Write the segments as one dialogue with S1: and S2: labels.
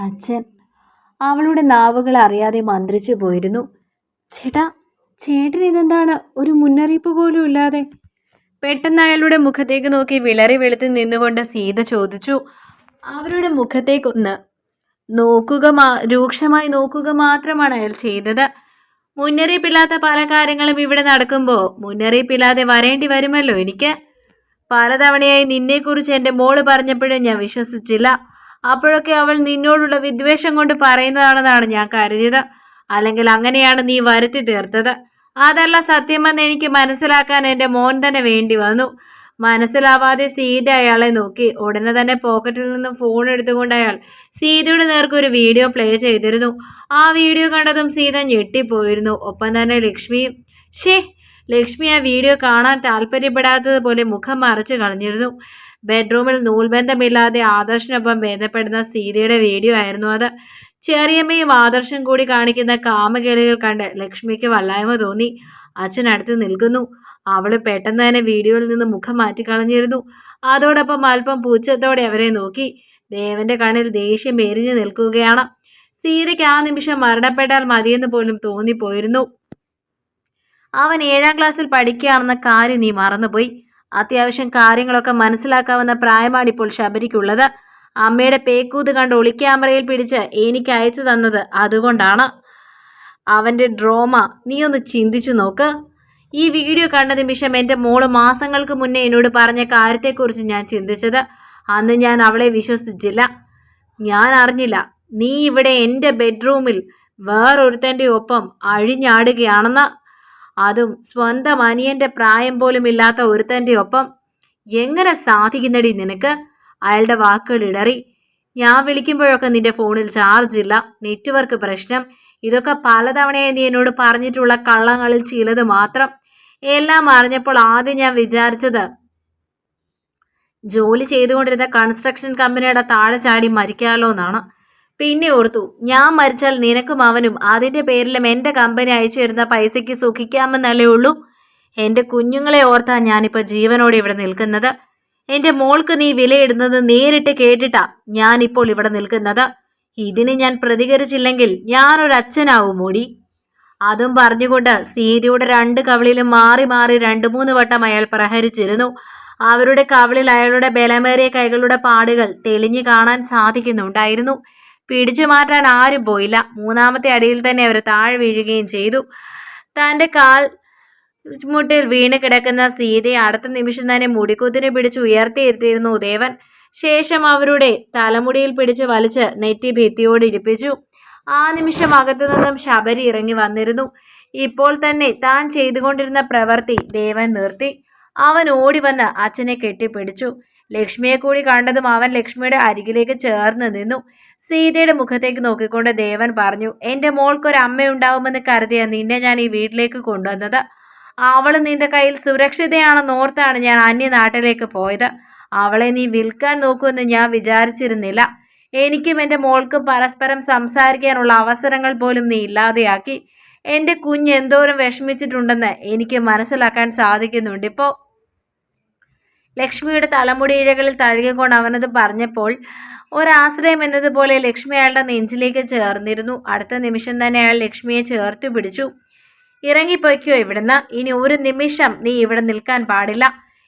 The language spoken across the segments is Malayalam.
S1: അച്ഛൻ. അവളുടെ നാവുകൾ അറിയാതെ മന്ത്രിച്ചു പോയിരുന്നു. ചേട്ടാ ചേട്ടൻ ഇതെന്താണ്? ഒരു മുന്നറിയിപ്പ് പോലും ഇല്ലാതെ. പെട്ടെന്ന് അയാളുടെ മുഖത്തേക്ക് നോക്കി വിളറി വെളുത്ത് നിന്നുകൊണ്ട് സീത ചോദിച്ചു. അവരുടെ മുഖത്തേക്കൊന്ന് നോക്കുക മാ രൂക്ഷമായി നോക്കുക മാത്രമാണ് അയാൾ ചെയ്തത്. മുന്നറിയിപ്പില്ലാത്ത പല കാര്യങ്ങളും ഇവിടെ നടക്കുമ്പോൾ മുന്നറിയിപ്പില്ലാതെ വരേണ്ടി വരുമല്ലോ എനിക്ക്. പലതവണയായി നിന്നെക്കുറിച്ച് എന്റെ മോൾ പറഞ്ഞപ്പോഴും ഞാൻ വിശ്വസിച്ചില്ല. അപ്പോഴൊക്കെ അവൾ നിന്നോടുള്ള വിദ്വേഷം കൊണ്ട് പറയുന്നതാണെന്നാണ് ഞാൻ കരുതിയത്. അല്ലെങ്കിൽ അങ്ങനെയാണ് നീ വരുത്തി തീർത്തത്. അതല്ല സത്യമെന്ന് എനിക്ക് മനസ്സിലാക്കാൻ എന്റെ മോൻ തന്നെ വേണ്ടി വന്നു. മനസ്സിലാവാതെ സീത അയാളെ നോക്കി. ഉടനെ തന്നെ പോക്കറ്റിൽ നിന്നും ഫോൺ എടുത്തുകൊണ്ട് അയാൾ സീതയുടെ നേർക്ക് ഒരു വീഡിയോ പ്ലേ ചെയ്തിരുന്നു. ആ വീഡിയോ കണ്ടതും സീത ഞെട്ടിപ്പോയിരുന്നു. ഒപ്പം തന്നെ ലക്ഷ്മിയും ഷേ ലക്ഷ്മി ആ വീഡിയോ കാണാൻ താല്പര്യപ്പെടാത്തതുപോലെ മുഖം മറച്ചു കളഞ്ഞിരുന്നു. ബെഡ്റൂമിൽ നൂൽബന്ധമില്ലാതെ ആദർശിനൊപ്പം ബന്ധപ്പെടുന്ന സീതയുടെ വീഡിയോ ആയിരുന്നു അത്. ചെറിയമ്മയും ആദർശം കൂടി കാണിക്കുന്ന കാമകേളികൾ കണ്ട് ലക്ഷ്മിക്ക് വല്ലായ്മ തോന്നി. അച്ഛൻ അച്ഛനടുത്ത് നിൽക്കുന്നു. അവൾ പെട്ടെന്ന് തന്നെ വീഡിയോയിൽ നിന്ന് മുഖം മാറ്റിക്കളഞ്ഞിരുന്നു അതോടൊപ്പം അല്പം പൂച്ചത്തോടെ അവരെ നോക്കി. ദേവന്റെ കണ്ണിൽ ദേഷ്യം എരിഞ്ഞു നിൽക്കുകയാണ്. സീതയ്ക്ക് ആ നിമിഷം മരണപ്പെട്ടാൽ മതിയെന്ന് പോലും തോന്നിപ്പോയിരുന്നു. അവൻ ഏഴാം ക്ലാസ്സിൽ പഠിക്കുകയാണെന്ന കാര്യം നീ മറന്നുപോയി. അത്യാവശ്യം കാര്യങ്ങളൊക്കെ മനസ്സിലാക്കാവുന്ന പ്രായമാണ് ഇപ്പോൾ ശബരിക്കുള്ളത്. അമ്മയുടെ പേക്കൂത് കണ്ട് ഒളിക്യാമറയിൽ പിടിച്ച് എനിക്ക് അയച്ചു തന്നത് അതുകൊണ്ടാണ്. അവന്റെ ഡ്രോമ നീ ഒന്ന് ചിന്തിച്ചു നോക്ക്. ഈ വീഡിയോ കണ്ട നിമിഷം എന്റെ മോൾ മാസങ്ങൾക്ക് മുന്നേ എന്നോട് പറഞ്ഞ കാര്യത്തെക്കുറിച്ച് ഞാൻ ചിന്തിച്ചത് അന്ന് ഞാൻ അവളെ വിശ്വസിച്ചില്ല. ഞാൻ അറിഞ്ഞില്ല. നീ ഇവിടെ എന്റെ ബെഡ്റൂമിൽ വേറൊരുത്തന്റെ ഒപ്പം അഴിഞ്ഞാടുകയാണെന്ന്. അതും സ്വന്തം അനിയന്റെ പ്രായം പോലും ഇല്ലാത്ത ഒരുത്തന്റെ ഒപ്പം എങ്ങനെ സാധിക്കുന്നടി നിനക്ക്? അയാളുടെ വാക്കുകൾ ഇടറി. ഞാൻ വിളിക്കുമ്പോഴൊക്കെ നിന്റെ ഫോണിൽ ചാർജ് ഇല്ല. നെറ്റ്വർക്ക് പ്രശ്നം. ഇതൊക്കെ പലതവണയായി നീ എന്നോട് പറഞ്ഞിട്ടുള്ള കള്ളങ്ങളിൽ ചിലത് മാത്രം. എല്ലാം അറിഞ്ഞപ്പോൾ ആദ്യം ഞാൻ വിചാരിച്ചത് ജോലി ചെയ്തുകൊണ്ടിരുന്ന കൺസ്ട്രക്ഷൻ കമ്പനിയുടെ താഴെ ചാടി മരിക്കാമല്ലോ എന്നാണ് പിന്നെ ഓർത്തു ഞാൻ മരിച്ചാൽ നിനക്കും അവനും അതിന്റെ പേരിലും എന്റെ കമ്പനി അയച്ചു തരുന്ന പൈസയ്ക്ക് സുഖിക്കാമെന്നല്ലേ ഉള്ളൂ? എന്റെ കുഞ്ഞുങ്ങളെ ഓർത്താ ഞാനിപ്പോൾ ജീവനോടെ ഇവിടെ നിൽക്കുന്നത്. എന്റെ മോൾക്ക് നീ വിലയിടുന്നത് നേരിട്ട് കേട്ടിട്ടാ ഞാനിപ്പോൾ ഇവിടെ നിൽക്കുന്നത്. ഇതിന് ഞാൻ പ്രതികരിച്ചില്ലെങ്കിൽ ഞാനൊരു അച്ഛനാവും മോടി. അതും പറഞ്ഞുകൊണ്ട് സീരിയുടെ രണ്ട് കവിളിലും മാറി മാറി രണ്ടു മൂന്ന് വട്ടം അയാൾ പ്രഹരിച്ചിരുന്നു. അവരുടെ കവിളിൽ അയാളുടെ ബലമേറിയ കൈകളുടെ പാടുകൾ തെളിഞ്ഞു കാണാൻ സാധിക്കുന്നുണ്ടായിരുന്നു. പിടിച്ചു മാറ്റാൻ ആരും പോയില്ല. മൂന്നാമത്തെ അടിയിൽ തന്നെ അവർ താഴെ വീഴുകയും ചെയ്തു. തന്റെ കാൽ മുട്ടിൽ വീണ് കിടക്കുന്ന സീതയെ അടുത്ത നിമിഷം തന്നെ മുടിക്കുത്തിനെ പിടിച്ച് ഉയർത്തിയിരുത്തിയിരുന്നു ദേവൻ. ശേഷം അവരുടെ തലമുടിയിൽ പിടിച്ച് വലിച്ച് നെറ്റി ഭിത്തിയോട് ഇരിപ്പിച്ചു. ആ നിമിഷം അകത്തു നിന്നും ശബരി ഇറങ്ങി വന്നിരുന്നു. ഇപ്പോൾ തന്നെ താൻ ചെയ്തുകൊണ്ടിരുന്ന പ്രവൃത്തി ദേവൻ നിർത്തി. അവൻ ഓടി വന്ന് അച്ഛനെ കെട്ടിപ്പിടിച്ചു. ലക്ഷ്മിയെ കൂടി കണ്ടതും അവൻ ലക്ഷ്മിയുടെ അരികിലേക്ക് ചേർന്ന് നിന്നു. സീതയുടെ മുഖത്തേക്ക് നോക്കിക്കൊണ്ട് ദേവൻ പറഞ്ഞു എന്റെ മോൾക്കൊരു അമ്മയുണ്ടാവുമെന്ന് കരുതിയ നിന്നെ ഞാൻ ഈ വീട്ടിലേക്ക് കൊണ്ടുവന്നത്. അവൾ നിന്റെ കയ്യിൽ സുരക്ഷിതയാണെന്ന് ഓർത്താണ് ഞാൻ അന്യനാട്ടിലേക്ക് പോയത്. അവളെ നീ വിൽക്കാൻ നോക്കുമെന്ന് ഞാൻ വിചാരിച്ചിരുന്നില്ല. എനിക്കും എന്റെ മോൾക്കും പരസ്പരം സംസാരിക്കാനുള്ള അവസരങ്ങൾ പോലും നീ ഇല്ലാതെയാക്കി. എന്റെ കുഞ്ഞ് എന്തോരം വിഷമിച്ചിട്ടുണ്ടെന്ന് എനിക്ക് മനസ്സിലാക്കാൻ സാധിക്കുന്നുണ്ട് ഇപ്പോൾ ലക്ഷ്മിയുടെ തലമുടിയിഴകളിൽ തഴുകിക്കൊണ്ട് അവനത് പറഞ്ഞപ്പോൾ ഒരാശ്രയം എന്നതുപോലെ ലക്ഷ്മി അയാളുടെ നെഞ്ചിലേക്ക് ചേർന്നിരുന്നു. അടുത്ത നിമിഷം തന്നെ അയാൾ ലക്ഷ്മിയെ ചേർത്ത് പിടിച്ചു. ഇറങ്ങിപ്പോയ്ക്കോ ഇവിടുന്ന്? ഇനി ഒരു നിമിഷം നീ ഇവിടെ നിൽക്കാൻ പാടില്ല.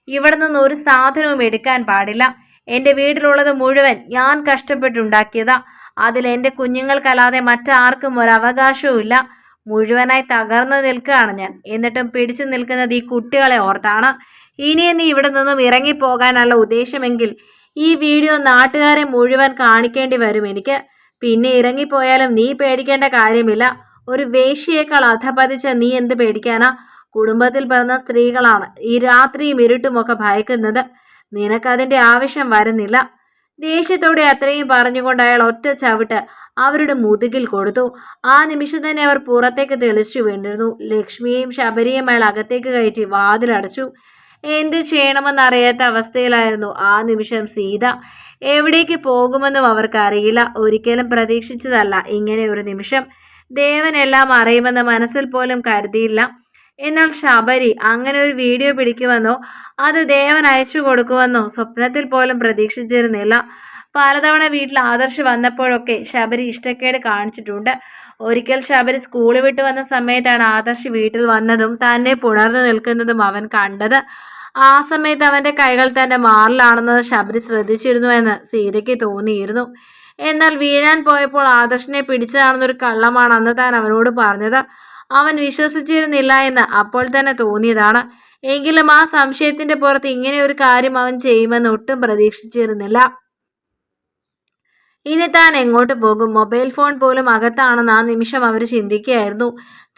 S1: ഇവിടെ നിന്ന് ഒരു സാധനവും എടുക്കാൻ പാടില്ല. എന്റെ വീട്ടിലുള്ളത് മുഴുവൻ ഞാൻ കഷ്ടപ്പെട്ടുണ്ടാക്കിയതാ അതിൽ എന്റെ കുഞ്ഞുങ്ങൾക്കല്ലാതെ മറ്റാർക്കും ഒരവകാശവും അവകാശവും മുഴുവനായി തകർന്നു നിൽക്കുകയാണ് ഞാൻ. എന്നിട്ടും പിടിച്ചു നിൽക്കുന്നത് ഈ കുട്ടികളെ ഓർത്താണ്. ഇനിയും നീ ഇവിടെ നിന്നും ഇറങ്ങിപ്പോകാനുള്ള ഉദ്ദേശമെങ്കിൽ ഈ വീഡിയോ നാട്ടുകാരെ മുഴുവൻ കാണിക്കേണ്ടി വരും എനിക്ക്. പിന്നെ ഇറങ്ങിപ്പോയാലും നീ പേടിക്കേണ്ട കാര്യമില്ല. ഒരു വേശ്യയേക്കാൾ അധപതിച്ച നീ എന്ത് പേടിക്കാനാ? കുടുംബത്തിൽ പിറന്ന സ്ത്രീകളാണ് ഈ രാത്രിയും ഇരുട്ടുമൊക്കെ ഭയക്കുന്നത്. നിനക്കതിന്റെ ആവശ്യം വരുന്നില്ല. ദേഷ്യത്തോടെ അത്രയും പറഞ്ഞുകൊണ്ട് അയാൾ ഒറ്റ ചവിട്ട് അവരുടെ മുതുകിൽ കൊടുത്തു. ആ നിമിഷം തന്നെ അവർ പുറത്തേക്ക് തെളിച്ചു വീണ്ടിരുന്നു ലക്ഷ്മിയെയും ശബരിയും അയാൾ അകത്തേക്ക് കയറ്റി വാതിലടച്ചു. എന്ത് ചെയ്യണമെന്നറിയാത്ത അവസ്ഥയിലായിരുന്നു ആ നിമിഷം സീത. എവിടേക്ക് പോകുമെന്നും അവർക്കറിയില്ല. ഒരിക്കലും പ്രതീക്ഷിച്ചതല്ല ഇങ്ങനെ ഒരു നിമിഷം. ദേവനെല്ലാം അറിയുമെന്ന് മനസ്സിൽ പോലും കരുതിയില്ല. എന്നാൽ ശബരി അങ്ങനെ ഒരു വീഡിയോ പിടിക്കുമെന്നോ അത് ദേവൻ അയച്ചു കൊടുക്കുമെന്നോ സ്വപ്നത്തിൽ പോലും പ്രതീക്ഷിച്ചിരുന്നില്ല. പലതവണ വീട്ടിൽ ആദർശ് വന്നപ്പോഴൊക്കെ ശബരി ഇഷ്ടക്കേട് കാണിച്ചിട്ടുണ്ട്. ഒരിക്കൽ ശബരി സ്കൂൾ വിട്ട് വന്ന സമയത്താണ് ആദർശ് വീട്ടിൽ വന്നതും തന്നെ പുണർന്നു നിൽക്കുന്നതും അവൻ കണ്ടത്. ആ സമയത്ത് അവന്റെ കൈകൾ തന്റെ മാറിലാണെന്നത് ശബരി ശ്രദ്ധിച്ചിരുന്നുവെന്ന് സീതയ്ക്ക് തോന്നിയിരുന്നു. എന്നാൽ വീഴാൻ പോയപ്പോൾ ആദർശിനെ പിടിച്ചതാണെന്നൊരു കള്ളമാണ് അന്ന് താൻ അവനോട് പറഞ്ഞത്. അവൻ വിശ്വസിച്ചിരുന്നില്ല എന്ന് അപ്പോൾ തന്നെ തോന്നിയതാണ്. എങ്കിലും ആ സംശയത്തിന്റെ പുറത്ത് ഇങ്ങനെ ഒരു കാര്യം അവൻ ചെയ്യുമെന്ന് ഒട്ടും പ്രതീക്ഷിച്ചിരുന്നില്ല. ഇനി താൻ എങ്ങോട്ട് പോകും? മൊബൈൽ ഫോൺ പോലും അകത്താണെന്ന് ആ നിമിഷം അവർ ചിന്തിക്കുകയായിരുന്നു.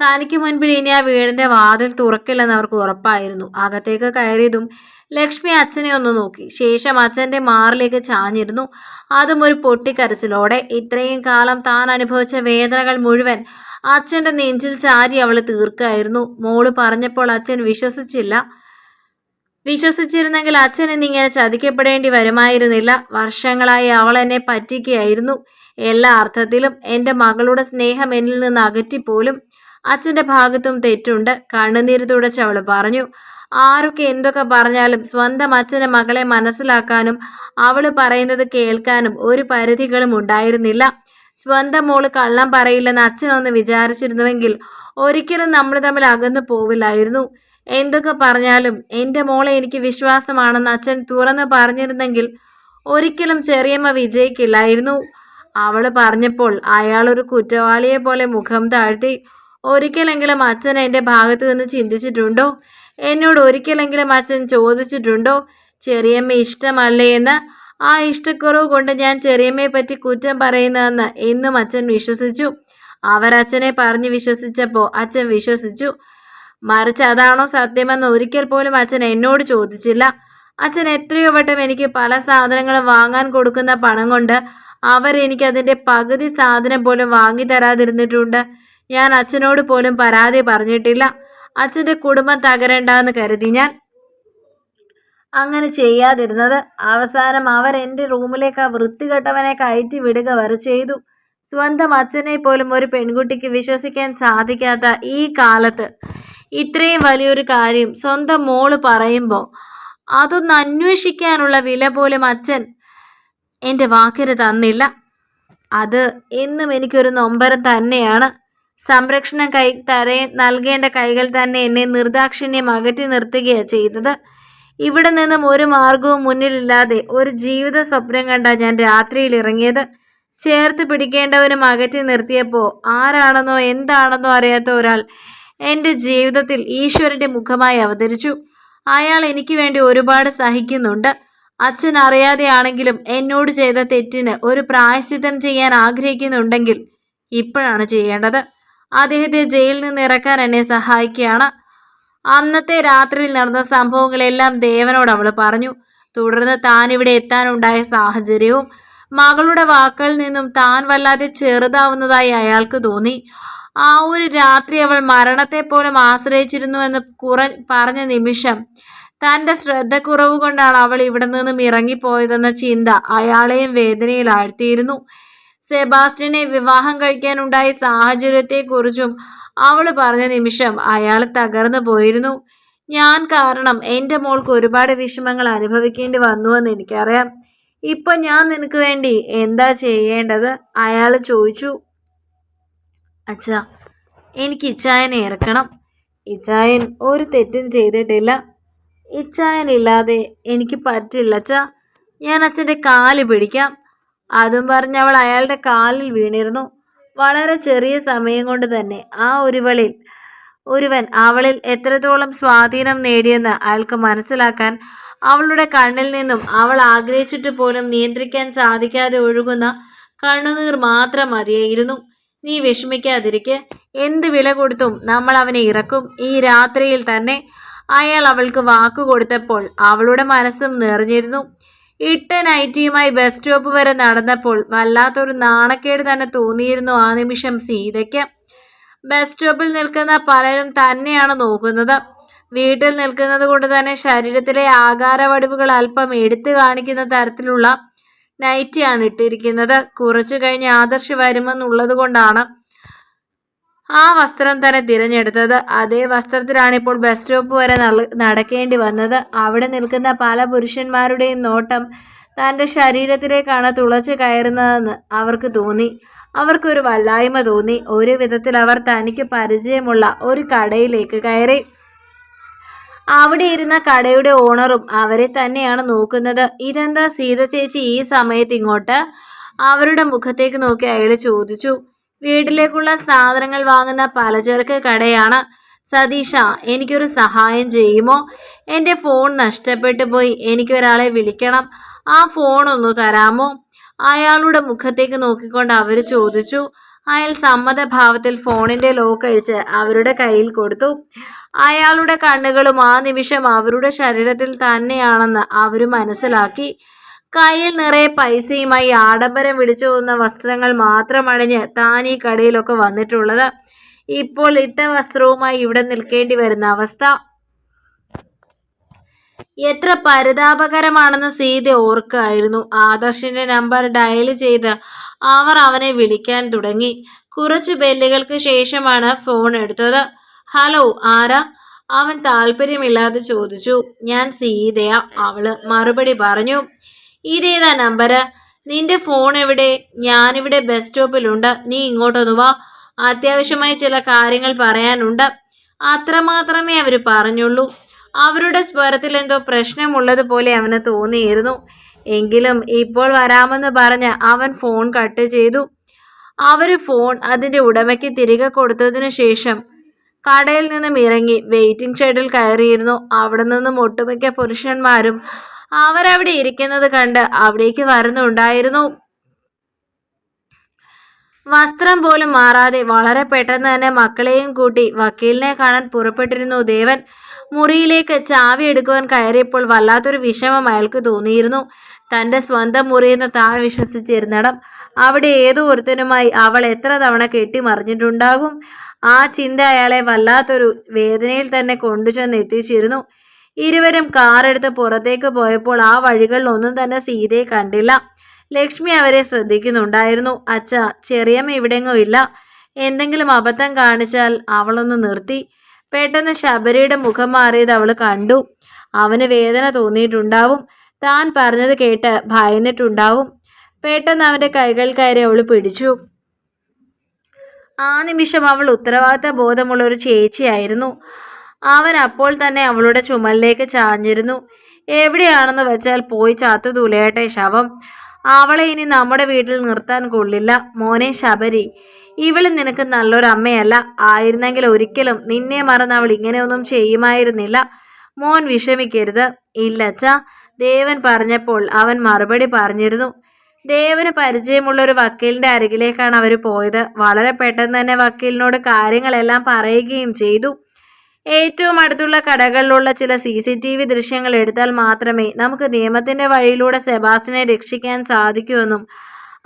S1: തനിക്ക് മുൻപിൽ ഇനി ആ വീടിന്റെ വാതിൽ തുറക്കില്ലെന്ന് അവർക്ക് ഉറപ്പായിരുന്നു. അകത്തേക്ക് കയറിയതും ലക്ഷ്മി അച്ഛനെ ഒന്ന് നോക്കി. ശേഷം അച്ഛന്റെ മാറിലേക്ക് ചാഞ്ഞിരുന്നു. അതും ഒരു പൊട്ടിക്കരച്ചിലോടെ. ഇത്രയും കാലം താൻ അനുഭവിച്ച വേദനകൾ മുഴുവൻ അച്ഛന്റെ നെഞ്ചിൽ ചാരി അവൾ തീർക്കായിരുന്നു. മോൾ പറഞ്ഞപ്പോൾ അച്ഛൻ വിശ്വസിച്ചില്ല. വിശ്വസിച്ചിരുന്നെങ്കിൽ അച്ഛൻ എന്നിങ്ങനെ ചതിക്കപ്പെടേണ്ടി വരുമായിരുന്നില്ല. വർഷങ്ങളായി അവൾ എന്നെ പറ്റിക്കുകയായിരുന്നു. എല്ലാ അർത്ഥത്തിലും എന്റെ മകളുടെ സ്നേഹം എന്നിൽ നിന്ന് അകറ്റിപ്പോലും അച്ഛന്റെ ഭാഗത്തും തെറ്റുണ്ട്. കണ്ണുനീര് തുടച്ച് അവൾ പറഞ്ഞു ആരൊക്കെ എന്തൊക്കെ പറഞ്ഞാലും സ്വന്തം അച്ഛന്റെ മകളെ മനസ്സിലാക്കാനും അവൾ പറയുന്നത് കേൾക്കാനും ഒരു പരിധികളും ഉണ്ടായിരുന്നില്ല. സ്വന്തം മോൾ കള്ളം പറയില്ലെന്ന് അച്ഛനൊന്ന് വിചാരിച്ചിരുന്നുവെങ്കിൽ ഒരിക്കലും നമ്മൾ തമ്മിൽ അകന്നു പോവില്ലായിരുന്നു. എന്തൊക്കെ പറഞ്ഞാലും എന്റെ മോളെ എനിക്ക് വിശ്വാസമാണെന്ന് അച്ഛൻ തുറന്ന് പറഞ്ഞിരുന്നെങ്കിൽ ഒരിക്കലും ചെറിയമ്മ വിജയിക്കില്ലായിരുന്നു. അവൾ പറഞ്ഞപ്പോൾ അയാളൊരു കുറ്റവാളിയെ പോലെ മുഖം താഴ്ത്തി ഒരിക്കലെങ്കിലും അച്ഛൻ എന്റെ ഭാഗത്ത് നിന്ന് ചിന്തിച്ചിട്ടുണ്ടോ? എന്നോട് ഒരിക്കലെങ്കിലും അച്ഛൻ ചോദിച്ചിട്ടുണ്ടോ? ചെറിയമ്മ ഇഷ്ടമല്ലേ എന്ന് ആ ഇഷ്ടക്കുറവ് കൊണ്ട് ഞാൻ ചെറിയമ്മയെ പറ്റി കുറ്റം പറയുന്നതെന്ന് എന്നും അച്ഛൻ വിശ്വസിച്ചു. അവരച്ഛനെ പറഞ്ഞ് വിശ്വസിച്ചപ്പോൾ അച്ഛൻ വിശ്വസിച്ചു. മറിച്ച് അതാണോ സത്യമെന്ന് ഒരിക്കൽ പോലും അച്ഛൻ എന്നോട് ചോദിച്ചില്ല. അച്ഛൻ എത്രയോ വട്ടം എനിക്ക് പല സാധനങ്ങളും വാങ്ങാൻ കൊടുക്കുന്ന പണം കൊണ്ട് അവരെനിക്ക് അതിന്റെ പകുതി സാധനം പോലും വാങ്ങി തരാതിരുന്നിട്ടുണ്ട്. ഞാൻ അച്ഛനോട് പോലും പരാതി പറഞ്ഞിട്ടില്ല. അച്ഛന്റെ കുടുംബം തകരണ്ടെന്ന് കരുതി ഞാൻ. അങ്ങനെ ചെയ്യാതിരുന്നത്. അവസാനം അവർ എന്റെ റൂമിലേക്ക് ആ വൃത്തികെട്ടവനെ കയറ്റി വിടുക വരെ ചെയ്തു. സ്വന്തം അച്ഛനെ പോലും ഒരു പെൺകുട്ടിക്ക് വിശ്വസിക്കാൻ സാധിക്കാത്ത ഈ കാലത്ത് ഇത്രയും വലിയൊരു കാര്യം സ്വന്തം മോൾ പറയുമ്പോൾ അതൊന്ന് അന്വേഷിക്കാനുള്ള വില പോലും അച്ഛൻ എന്റെ വാക്കിന് തന്നില്ല. അത് എന്നും എനിക്കൊരു നൊമ്പരം തന്നെയാണ്. സംരക്ഷണം കൈ തരേ നൽകേണ്ട കൈകൾ തന്നെ എന്നെ നിർദാക്ഷിണ്യം അകറ്റി നിർത്തുകയാണ് ചെയ്തത്. ഇവിടെ നിന്നും ഒരു മാർഗവും മുന്നിലില്ലാതെ ഒരു ജീവിത സ്വപ്നം കണ്ട ഞാൻ രാത്രിയിൽ ഇറങ്ങിയത് ചേർത്ത് പിടിക്കേണ്ടവരും അകറ്റി നിർത്തിയപ്പോൾ ആരാണെന്നോ എന്താണെന്നോ അറിയാത്ത ഒരാൾ എന്റെ ജീവിതത്തിൽ ഈശ്വരന്റെ മുഖമായി അവതരിച്ചു. അയാൾ എനിക്ക് വേണ്ടി ഒരുപാട് സഹിക്കുന്നുണ്ട്. അച്ഛൻ അറിയാതെയാണെങ്കിലും എന്നോട് ചെയ്ത തെറ്റിന് ഒരു പ്രായശ്ചിത്തം ചെയ്യാൻ ആഗ്രഹിക്കുന്നുണ്ടെങ്കിൽ ഇപ്പോഴാണ് ചെയ്യേണ്ടത്. അദ്ദേഹത്തെ ജയിലിൽ നിന്ന് ഇറക്കാൻ എന്നെ സഹായിക്കുകയാണ്. അന്നത്തെ രാത്രിയിൽ നടന്ന സംഭവങ്ങളെല്ലാം ദേവനോട് അവൾ പറഞ്ഞു. തുടർന്ന് താൻ ഇവിടെ എത്താനുണ്ടായ സാഹചര്യവും മകളുടെ വാക്കുകളിൽ നിന്നും താൻ വല്ലാതെ ചെറുതാവുന്നതായി അയാൾക്ക് തോന്നി. ആ ഒരു രാത്രി അവൾ മരണത്തെ പോലും ആശ്രയിച്ചിരുന്നു എന്ന് കുറ പറഞ്ഞ നിമിഷം തന്റെ ശ്രദ്ധക്കുറവ് കൊണ്ടാണ് അവൾ ഇവിടെ നിന്നും ഇറങ്ങിപ്പോയതെന്ന ചിന്ത അയാളെയും വേദനയിൽ ആഴ്ത്തിയിരുന്നു. സെബാസ്റ്റ്യനെ വിവാഹം കഴിക്കാനുണ്ടായ സാഹചര്യത്തെക്കുറിച്ചും അവൾ പറഞ്ഞ നിമിഷം അയാൾ തകർന്നു പോയിരുന്നു. ഞാൻ കാരണം എന്റെ മോൾക്ക് ഒരുപാട് വിഷമങ്ങൾ അനുഭവിക്കേണ്ടി വന്നുവെന്ന് എനിക്കറിയാം. ഇപ്പൊ ഞാൻ നിനക്ക് വേണ്ടി എന്താ ചെയ്യേണ്ടത്? അയാൾ ചോദിച്ചു. അച്ഛാ എനിക്ക് ഇച്ചായനെ ഇറക്കണം. ഇച്ചായൻ ഒരു തെറ്റും ചെയ്തിട്ടില്ല. ഇച്ചായനില്ലാതെ എനിക്ക് പറ്റില്ല അച്ഛാ. ഞാൻ അച്ഛന്റെ കാൽ പിടിക്കാം. അതും പറഞ്ഞ് അവൾ അയാളുടെ കാലിൽ വീണിരുന്നു. വളരെ ചെറിയ സമയം കൊണ്ട് തന്നെ ആ ഒരുവളിൽ ഒരുവൻ അവളിൽ എത്രത്തോളം സ്വാധീനം നേടിയെന്ന് അയാൾക്ക് മനസ്സിലാക്കാൻ അവളുടെ കണ്ണിൽ നിന്നും അവൾ ആഗ്രഹിച്ചിട്ട് പോലും നിയന്ത്രിക്കാൻ സാധിക്കാതെ ഒഴുകുന്ന കണ്ണുനീർ മാത്രം മതിയായിരുന്നു. നീ വിഷമിക്കാതിരിക്കെ. എന്ത് വില കൊടുത്തും നമ്മൾ അവനെ ഇറക്കും. ഈ രാത്രിയിൽ തന്നെ അയാൾ അവൾക്ക് വാക്കു കൊടുത്തപ്പോൾ അവളുടെ മനസ്സും നിറഞ്ഞിരുന്നു. ഇട്ട നൈറ്റിയുമായി ബസ് സ്റ്റോപ്പ് വരെ നടന്നപ്പോൾ വല്ലാത്തൊരു നാണക്കേട് തന്നെ തോന്നിയിരുന്നു ആ നിമിഷം സീതയ്ക്ക്. ബസ് സ്റ്റോപ്പിൽ നിൽക്കുന്ന പലരും തന്നെയാണ് നോക്കുന്നത്. വീട്ടിൽ നിൽക്കുന്നത് കൊണ്ട് തന്നെ ശരീരത്തിലെ ആകാരവടിവുകൾ അല്പം എടുത്തു കാണിക്കുന്ന തരത്തിലുള്ള നൈറ്റിയാണ് ഇട്ടിരിക്കുന്നത്. കുറച്ചു കഴിഞ്ഞ് ആദർശ് വരുമെന്നുള്ളത് കൊണ്ടാണ് ആ വസ്ത്രം തന്നെ തിരഞ്ഞെടുത്തത്. അതേ വസ്ത്രത്തിലാണ് ഇപ്പോൾ ബസ് സ്റ്റോപ്പ് വരെ നടക്കേണ്ടി വന്നത്. അവിടെ നിൽക്കുന്ന പല പുരുഷന്മാരുടെയും നോട്ടം തന്റെ ശരീരത്തിലേക്കാണ് തുളച്ചു കയറുന്നതെന്ന് അവർക്ക് തോന്നി. അവർക്കൊരു വല്ലായ്മ തോന്നി. ഒരു വിധത്തിൽ അവർ തനിക്ക് പരിചയമുള്ള ഒരു കടയിലേക്ക് കയറി. അവിടെ ഇരുന്ന കടയുടെ ഓണറും അവരെ തന്നെയാണ് നോക്കുന്നത്. ഇതെന്താ സീത ചേച്ചി ഈ സമയത്ത് ഇങ്ങോട്ട്? അവരുടെ മുഖത്തേക്ക് നോക്കി അയാൾ ചോദിച്ചു. വീട്ടിലേക്കുള്ള സാധനങ്ങൾ വാങ്ങുന്ന പലചരക്ക് കടയാണ് സതീഷ. എനിക്കൊരു സഹായം ചെയ്യുമോ? എന്റെ ഫോൺ നഷ്ടപ്പെട്ടു പോയി. എനിക്കൊരാളെ വിളിക്കണം. ആ ഫോൺ ഒന്ന് തരാമോ? അയാളുടെ മുഖത്തേക്ക് നോക്കിക്കൊണ്ട് അവർ ചോദിച്ചു. അയാൾ സമ്മതഭാവത്തിൽ ഫോണിന്റെ ലോക്ക് അഴിച്ച് അവരുടെ കയ്യിൽ കൊടുത്തു. അയാളുടെ കണ്ണുകളും ആ നിമിഷം അവരുടെ ശരീരത്തിൽ തന്നെയാണെന്ന് അവർ മനസ്സിലാക്കി. കയ്യിൽ നിറയെ പൈസയുമായി ആഡംബരം വിളിച്ചു പോകുന്ന വസ്ത്രങ്ങൾ മാത്രം അണിഞ്ഞ് താൻ ഈ കടയിലൊക്കെ വന്നിട്ടുള്ളത്. ഇപ്പോൾ ഇട്ട വസ്ത്രവുമായി ഇവിടെ നിൽക്കേണ്ടി വരുന്ന അവസ്ഥ. എത്ര പരിതാപകരമാണെന്ന് സീത ഓർക്കായിരുന്നു. ആദർശിന്റെ നമ്പർ ഡയൽ ചെയ്ത് അവർ അവനെ വിളിക്കാൻ തുടങ്ങി. കുറച്ച് ബെല്ലുകൾക്ക് ശേഷമാണ് ഫോൺ എടുത്തത്. ഹലോ ആരാ? അവൻ താല്പര്യമില്ലാതെ ചോദിച്ചു. ഞാൻ സീതയാ അവൾ മറുപടി പറഞ്ഞു. ഇതേതാ നമ്പര് നിന്റെ ഫോൺ എവിടെ? ഞാനിവിടെ ബസ് സ്റ്റോപ്പിലുണ്ട് നീ ഇങ്ങോട്ടൊന്ന് വാ. അത്യാവശ്യമായി ചില കാര്യങ്ങൾ പറയാനുണ്ട്. അത്രമാത്രമേ അവർ പറഞ്ഞുള്ളൂ. അവരുടെ സ്വരത്തിൽ എന്തോ പ്രശ്നമുള്ളതുപോലെ അവന് തോന്നിയിരുന്നു. എങ്കിലും ഇപ്പോൾ വരാമെന്ന് പറഞ്ഞ് അവൻ ഫോൺ കട്ട് ചെയ്തു. അവർ ഫോൺ അതിന്റെ ഉടമയ്ക്ക് തിരികെ കൊടുത്തതിനു ശേഷം കടയിൽ നിന്നും ഇറങ്ങി വെയിറ്റിംഗ് ഷെഡിൽ കയറിയിരുന്നു. അവിടെ നിന്നും ഒട്ടുമിക്ക പുരുഷന്മാരും അവരവിടെ ഇരിക്കുന്നത് കണ്ട് അവിടേക്ക് വരുന്നുണ്ടായിരുന്നു. വസ്ത്രം പോലും മാറാതെ വളരെ പെട്ടെന്ന് തന്നെ മക്കളെയും കൂട്ടി വക്കീലിനെ കാണാൻ പുറപ്പെട്ടിരുന്നു ദേവൻ. മുറിയിലേക്ക് ചാവി എടുക്കുവാൻ കയറിയപ്പോൾ വല്ലാത്തൊരു വിഷമം അയാൾക്ക് തോന്നിയിരുന്നു. തന്റെ സ്വന്തം മുറിയെന്ന് താൻ വിശ്വസിച്ചിരുന്നിടം അവിടെ ഏതോ ഒരുത്തനുമായി അവൾ എത്ര തവണ കെട്ടിമറിഞ്ഞിട്ടുണ്ടാകും? ആ ചിന്ത അയാളെ വല്ലാത്തൊരു വേദനയിൽ തന്നെ കൊണ്ടുചെന്ന് എത്തിച്ചിരുന്നു ഇരുവരും കാറെടുത്ത് പുറത്തേക്ക് പോയപ്പോൾ ആ വഴികളിലൊന്നും തന്നെ സീതയെ കണ്ടില്ല. ലക്ഷ്മി അവരെ ശ്രദ്ധിക്കുന്നുണ്ടായിരുന്നു. അച്ഛ ചെറിയമ്മ ഇവിടെങ്ങും ഇല്ല. എന്തെങ്കിലും അബദ്ധം കാണിച്ചാൽ അവളൊന്ന് നിർത്തി. പെട്ടെന്ന് ശബരിയുടെ മുഖം മാറിയത് അവൾ കണ്ടു. അവന് വേദന തോന്നിയിട്ടുണ്ടാവും. താൻ പറഞ്ഞത് കേട്ട് ഭയന്നിട്ടുണ്ടാവും. പെട്ടെന്ന് അവന്റെ കൈകൾ കയറി അവൾ പിടിച്ചു. ആ നിമിഷം അവൾ ഉത്തരവാദിത്ത ബോധമുള്ള ഒരു ചേച്ചിയായിരുന്നു. അവൻ അപ്പോൾ തന്നെ അവളുടെ ചുമലിലേക്ക് ചാഞ്ഞിരുന്നു. എവിടെയാണെന്ന് വെച്ചാൽ പോയി ചാത്തു തുലയട്ടെ ശവം. അവളെ ഇനി നമ്മുടെ വീട്ടിൽ നിർത്താൻ കൊള്ളില്ല. മോനെ ശബരി ഇവൾ നിനക്ക് നല്ലൊരു അമ്മയല്ല ആയിരുന്നെങ്കിൽ ഒരിക്കലും നിന്നെ മറന്ന് അവൾ ഇങ്ങനെയൊന്നും ചെയ്യുമായിരുന്നില്ല. മോൻ വിഷമിക്കരുത്. ഇല്ലച്ച ദേവൻ പറഞ്ഞപ്പോൾ അവൻ മറുപടി പറഞ്ഞിരുന്നു. ദേവന് പരിചയമുള്ള ഒരു വക്കീലിന്റെ അരികിലേക്കാണ് അവർ പോയത്. വളരെ പെട്ടെന്ന് തന്നെ വക്കീലിനോട് കാര്യങ്ങളെല്ലാം പറയുകയും ചെയ്തു. ഏറ്റവും അടുത്തുള്ള കടകളിലുള്ള ചില സി സി ടി വി ദൃശ്യങ്ങൾ എടുത്താൽ മാത്രമേ നമുക്ക് നിയമത്തിന്റെ വഴിയിലൂടെ സെബാസ്റ്റിനെ രക്ഷിക്കാൻ സാധിക്കുമെന്നും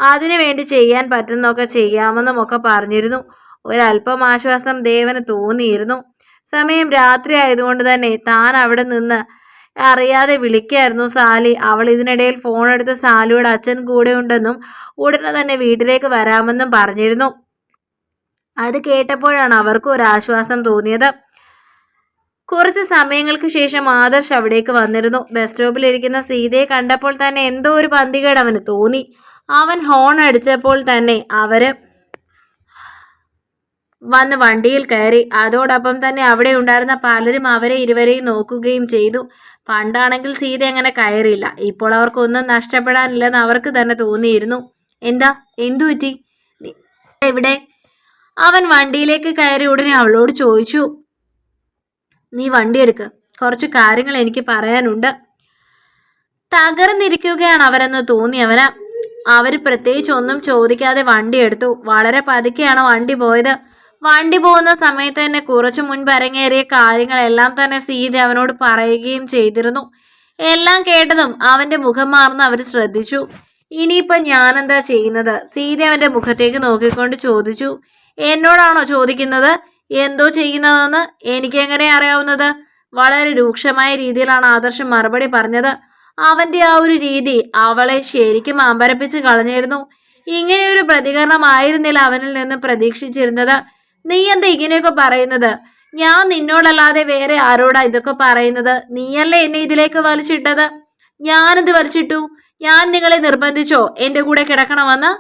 S1: അതിനുവേണ്ടി ചെയ്യാൻ പറ്റുന്നതൊക്കെ ചെയ്യാമെന്നും ഒക്കെ പറഞ്ഞിരുന്നു. ഒരല്പം ആശ്വാസം ദേവന് തോന്നിയിരുന്നു. സമയം രാത്രി ആയതുകൊണ്ട് തന്നെ താൻ അവിടെ നിന്ന് അറിയാതെ വിളിക്കായിരുന്നു സാലി. അവൾ ഇതിനിടയിൽ ഫോൺ എടുത്ത് സാലിയുടെ അച്ഛൻ കൂടെ ഉണ്ടെന്നും ഉടനെ തന്നെ വീട്ടിലേക്ക് വരാമെന്നും പറഞ്ഞിരുന്നു. അത് കേട്ടപ്പോഴാണ് അവർക്കും ഒരു ആശ്വാസം തോന്നിയത്. കുറച്ച് സമയങ്ങൾക്ക് ശേഷം ആദർശ് അവിടേക്ക് വന്നിരുന്നു. ബസ് സ്റ്റോപ്പിലിരിക്കുന്ന സീതയെ കണ്ടപ്പോൾ തന്നെ എന്തോ ഒരു പന്തികേട് അവന് തോന്നി. അവൻ ഹോൺ അടിച്ചപ്പോൾ തന്നെ അവർ വന്ന് വണ്ടിയിൽ കയറി. അതോടൊപ്പം തന്നെ അവിടെ ഉണ്ടായിരുന്ന പലരും അവരെ ഇരുവരെയും നോക്കുകയും ചെയ്തു. പണ്ടാണെങ്കിൽ സീത അങ്ങനെ കയറിയില്ല. ഇപ്പോൾ അവർക്കൊന്നും നഷ്ടപ്പെടാനില്ലെന്ന് അവർക്ക് തന്നെ തോന്നിയിരുന്നു. എന്താ? എന്തു പറ്റി? എവിടെ? അവൻ വണ്ടിയിലേക്ക് കയറി ഉടനെ അവളോട് ചോദിച്ചു. നീ വണ്ടി എടുക്ക്. കുറച്ച് കാര്യങ്ങൾ എനിക്ക് പറയാനുണ്ട്. തകർന്നിരിക്കുകയാണ് അവരെന്ന് തോന്നി അവന് അവർ പ്രത്യേകിച്ച് ഒന്നും ചോദിക്കാതെ വണ്ടി എടുത്തു. വളരെ പതുക്കെയാണ് വണ്ടി പോയത്. വണ്ടി പോകുന്ന സമയത്ത് തന്നെ കുറച്ചു മുൻപ് അരങ്ങേറിയ കാര്യങ്ങളെല്ലാം തന്നെ സീത അവനോട് പറയുകയും ചെയ്തിരുന്നു. എല്ലാം കേട്ടതും അവന്റെ മുഖം മാറുന്ന അവർ ശ്രദ്ധിച്ചു. ഇനിയിപ്പം ഞാനെന്താ ചെയ്യുന്നത്? സീത അവന്റെ മുഖത്തേക്ക് നോക്കിക്കൊണ്ട് ചോദിച്ചു. എന്നോടാണോ ചോദിക്കുന്നത്? എന്തോ ചെയ്യുന്നതെന്ന് എനിക്കെങ്ങനെ അറിയാവുന്നത്? വളരെ രൂക്ഷമായ രീതിയിലാണ് ആദർശ് മറുപടി പറഞ്ഞത്. അവന്റെ ആ ഒരു രീതി അവളെ ശരിക്കും അമ്പരപ്പിച്ച് കളഞ്ഞിരുന്നു. ഇങ്ങനെയൊരു പ്രതികരണമായിരുന്നില്ല അവനിൽ നിന്ന് പ്രതീക്ഷിച്ചിരുന്നത്. നീ എന്താ ഇങ്ങനെയൊക്കെ പറയുന്നത്? ഞാൻ നിന്നോടല്ലാതെ വേറെ ആരോടാ ഇതൊക്കെ പറയുന്നത്? നീയല്ലേ എന്നെ ഇതിലേക്ക് വലിച്ചിട്ടത്? ഞാനിത് വലിച്ചിട്ടു? ഞാൻ നിങ്ങളെ നിർബന്ധിച്ചോ? എന്റെ കൂടെ കിടക്കണമെന്ന്?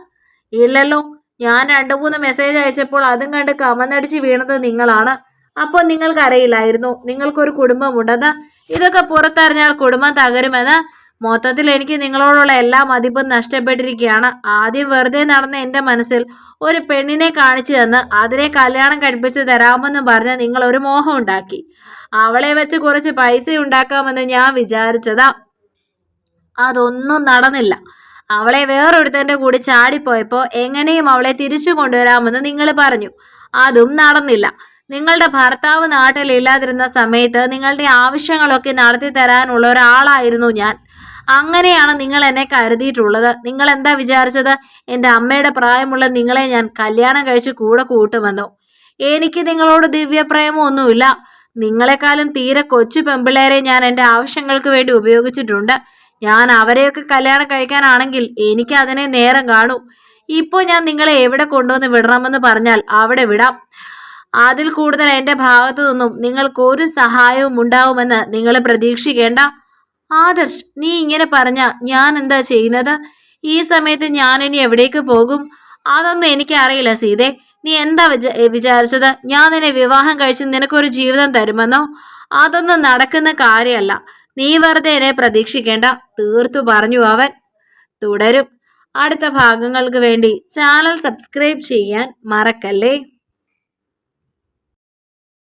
S1: ഇല്ലല്ലോ. ഞാൻ രണ്ടു മൂന്ന് മെസ്സേജ് അയച്ചപ്പോൾ അതും കണ്ട് കമന്നടിച്ച് വീണത് നിങ്ങളാണ്. അപ്പോൾ നിങ്ങൾക്കറിയില്ലായിരുന്നു. നിങ്ങൾക്കൊരു കുടുംബമുണ്ടെന്ന്. ഇതൊക്കെ പുറത്തറിഞ്ഞാൽ കുടുംബം തകരുമെന്ന് മൊത്തത്തിൽ എനിക്ക് നിങ്ങളോടുള്ള എല്ലാ മതിപ്പും നഷ്ടപ്പെട്ടിരിക്കുകയാണ്. ആദ്യം വെറുതെ നടന്ന എന്റെ മനസ്സിൽ ഒരു പെണ്ണിനെ കാണിച്ചു തന്ന് അതിനെ കല്യാണം കഴിപ്പിച്ച് തരാമെന്ന് പറഞ്ഞ് നിങ്ങൾ ഒരു മോഹം ഉണ്ടാക്കി. അവളെ വെച്ച് കുറച്ച് പൈസ ഉണ്ടാക്കാമെന്ന് ഞാൻ വിചാരിച്ചതാ. അതൊന്നും നടന്നില്ല. അവളെ വേറൊരുത്തന്റെ കൂടി ചാടിപ്പോയപ്പോൾ എങ്ങനെയും അവളെ തിരിച്ചു കൊണ്ടുവരാമെന്ന് നിങ്ങൾ പറഞ്ഞു. അതും നടന്നില്ല. നിങ്ങളുടെ ഭർത്താവ് നാട്ടിലില്ലാതിരുന്ന സമയത്ത് നിങ്ങളുടെ ആവശ്യങ്ങളൊക്കെ നടത്തി തരാനുള്ള ഒരാളായിരുന്നു ഞാൻ. അങ്ങനെയാണ് നിങ്ങൾ എന്നെ കരുതിയിട്ടുള്ളത്. നിങ്ങൾ എന്താ വിചാരിച്ചത്? എന്റെ അമ്മയുടെ പ്രായമുള്ള നിങ്ങളെ ഞാൻ കല്യാണം കഴിച്ച് കൂടെ കൂട്ടുമെന്നോ? എനിക്ക് നിങ്ങളോട് ദിവ്യപ്രേമമൊന്നുമില്ല. നിങ്ങളെക്കാളും തീരെ കൊച്ചു പെമ്പിള്ളേരെ ഞാൻ എന്റെ ആവശ്യങ്ങൾക്ക് വേണ്ടി ഉപയോഗിച്ചിട്ടുണ്ട്. ഞാൻ അവരെയൊക്കെ കല്യാണം കഴിക്കാനാണെങ്കിൽ എനിക്ക് അതിനെ നേരം കാണൂ. ഇപ്പോൾ ഞാൻ നിങ്ങളെ എവിടെ കൊണ്ടുവന്ന് വിടണമെന്ന് പറഞ്ഞാൽ അവിടെ വിടാം. അതിൽ കൂടുതൽ എന്റെ ഭാഗത്തു നിന്നും നിങ്ങൾക്ക് ഒരു സഹായവും ഉണ്ടാവുമെന്ന് നിങ്ങൾ പ്രതീക്ഷിക്കേണ്ട. ആദർശ് നീ ഇങ്ങനെ പറഞ്ഞ ഞാൻ എന്താ ചെയ്യുന്നത്? ഈ സമയത്ത് ഞാൻ ഇനി എവിടേക്ക് പോകും? അതൊന്നും എനിക്കറിയില്ല സീതെ. നീ എന്താ വിചാ വിചാരിച്ചത്? ഞാൻ നിന്നെ വിവാഹം കഴിച്ച് നിനക്കൊരു ജീവിതം തരുമെന്നോ? അതൊന്നും നടക്കുന്ന കാര്യമല്ല. നീ വെറുതെ എന്നെ പ്രതീക്ഷിക്കേണ്ട. തീർത്തു പറഞ്ഞു അവൻ. തുടരും. അടുത്ത ഭാഗങ്ങൾക്ക് വേണ്ടി ചാനൽ സബ്സ്ക്രൈബ് ചെയ്യാൻ മറക്കല്ലേ?